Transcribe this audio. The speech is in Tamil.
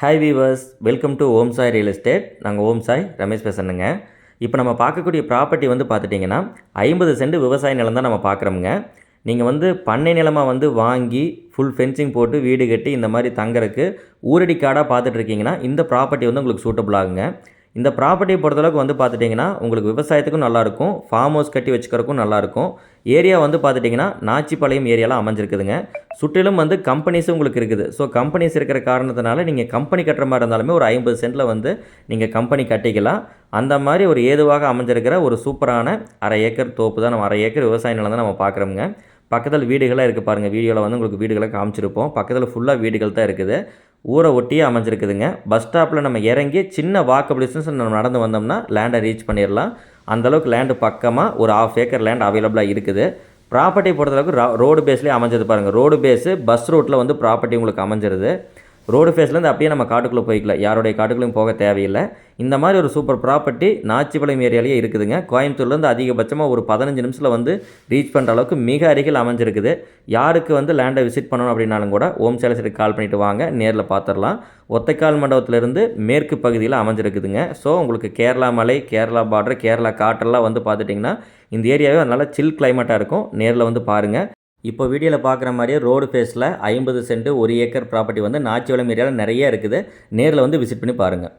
Hi viewers welcome to Om Sai real estate நாங்கள் ஓம் சாய் ரமேஷ் பேசணுங்க இப்போ நம்ம பார்க்கக்கூடிய ப்ராப்பர்ட்டி வந்து பார்த்துட்டிங்கன்னா ஐம்பது சென்ட் விவசாய நிலம் தான் நம்ம பார்க்குறோமுங்க. நீங்கள் வந்து பண்ணை நிலமாக வந்து வாங்கி ஃபுல் ஃபென்சிங் போட்டு வீடு கட்டி இந்த மாதிரி தங்கறதுக்கு ஊரடி காடாக பார்த்துட்ருக்கீங்கன்னா இந்த ப்ராப்பர்ட்டி வந்து உங்களுக்கு சூட்டபுள் ஆகுங்க. இந்த ப்ராப்பர்ட்டியை பொறுத்தளவுக்கு வந்து பார்த்துட்டிங்கன்னா உங்களுக்கு விவசாயத்துக்கும் நல்லாயிருக்கும் ஃபார்ம் ஹவுஸ் கட்டி வச்சுக்கிறதுக்கும் நல்லாயிருக்கும். ஏரியா வந்து பார்த்துட்டிங்கன்னா நாச்சிப்பாளையம் ஏரியாலாம் அமைஞ்சிருக்குதுங்க. சுற்றிலும் வந்து கம்பெனிஸும் உங்களுக்கு இருக்குது. ஸோ கம்பெனிஸ் இருக்கிற காரணத்தினால நீங்கள் கம்பெனி கட்டுற மாதிரி இருந்தாலுமே ஒரு ஐம்பது சென்ட்டில் வந்து நீங்கள் கம்பெனி கட்டிக்கலாம். அந்த மாதிரி ஒரு ஏதுவாக அமைஞ்சிருக்கிற ஒரு சூப்பரான அரை ஏக்கர் தோப்பு தான் நம்ம அரை ஏக்கர் விவசாய நிலம் தான் நம்ம பார்க்குறோங்க பக்கத்தில் வீடுகளாக இருக்குது பாருங்கள் வீடியோவில் வந்து உங்களுக்கு வீடுகளை காமிச்சிருப்போம். பக்கத்தில் ஃபுல்லாக வீடுகள் தான் இருக்குது. ஊரை ஒட்டியே அமைஞ்சிருக்குதுங்க. பஸ் ஸ்டாப்பில் நம்ம இறங்கி சின்ன வாக்கபிள் டிஸ்டன்ஸ் நம்ம நடந்து வந்தோம்னா லேண்டை ரீச் பண்ணிடலாம். அந்தளவுக்கு லேண்டு பக்கமாக ஒரு ஆஃப் ஏக்கர் லேண்ட் அவைலபிளாக இருக்குது. ப்ராப்பர்ட்டி பொறுத்தளவுக்கு ரோடு பேஸ்லேயே அமைஞ்சது பாருங்கள் ரோடு பேஸு பஸ் ரூட்டில் வந்து ப்ராப்பர்ட்டி உங்களுக்கு அமைஞ்சிருது. ரோடு ஃபேஸ்லேருந்து அப்படியே நம்ம காட்டுக்குள்ளே போய்க்கலாம் யாருடைய காட்டுக்குள்ளேயும் போக தேவையில்லை. இந்த மாதிரி ஒரு சூப்பர் ப்ராப்பர்ட்டி நாச்சிபாளையம் ஏரியாலேயே இருக்குதுங்க. கோயம்புத்தூர்லேருந்து அதிகபட்சமாக ஒரு பதினஞ்சு நிமிஷத்தில் வந்து ரீச் பண்ணுற அளவுக்கு மிக அருகில் அமைஞ்சிருக்குது. யாருக்கு வந்து லேண்டை விசிட் பண்ணணும் அப்படின்னாலும் கூட ஓம் சேலசரி கால் பண்ணிவிட்டு வாங்க. நேரில் பார்த்துடலாம் ஒத்தைக்கால் மண்டபத்திலேருந்து மேற்கு பகுதியில் அமைஞ்சிருக்குதுங்க. ஸோ உங்களுக்கு கேரளா மலை கேரளா பார்டர் கேரளா காட்டெல்லாம் வந்து பார்த்துட்டிங்கன்னா இந்த ஏரியாவே நல்லா சில் கிளைமேட்டாக இருக்கும். நேரில் வந்து பாருங்கள் இப்போ வீடியோவில் பார்க்குற மாதிரியே ரோடு ஃபேஸில் ஐம்பது சென்ட் ஒரு ஏக்கர் ப்ராப்பர்ட்டி வந்து நாச்சிவளம் ஏரியாவில் நிறைய இருக்குது. நேரில் வந்து விசிட் பண்ணி பாருங்கள்